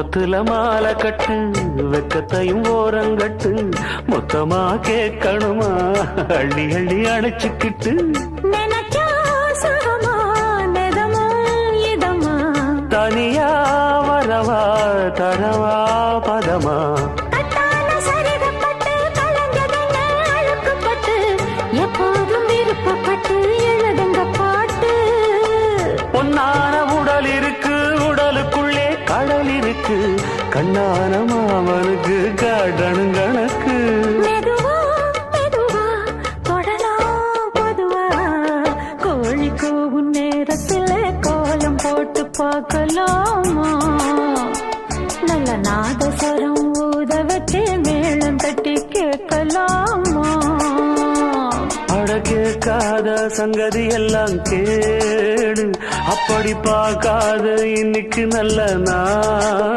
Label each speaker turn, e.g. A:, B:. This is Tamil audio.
A: பத்துல மாலை கட்டு வெக்கத்தையும் ஓரங்கட்டு மொத்தமா கேட்கணுமா? அள்ளி அள்ளி அணைச்சுக்கிட்டு. தனியா வரவா தரவா பதமா? கண்ணான மாமனுக்கு காடணும் கணக்கு.
B: பார்க்கலாமா? நல்ல நாதஸ்வரம் வச்சு மேளம் தட்டி கேட்கலாமா?
A: அட கேட்காத சங்கதி எல்லாம் கேடு அப்படி பார்க்காத இன்னைக்கு நல்ல நாள்.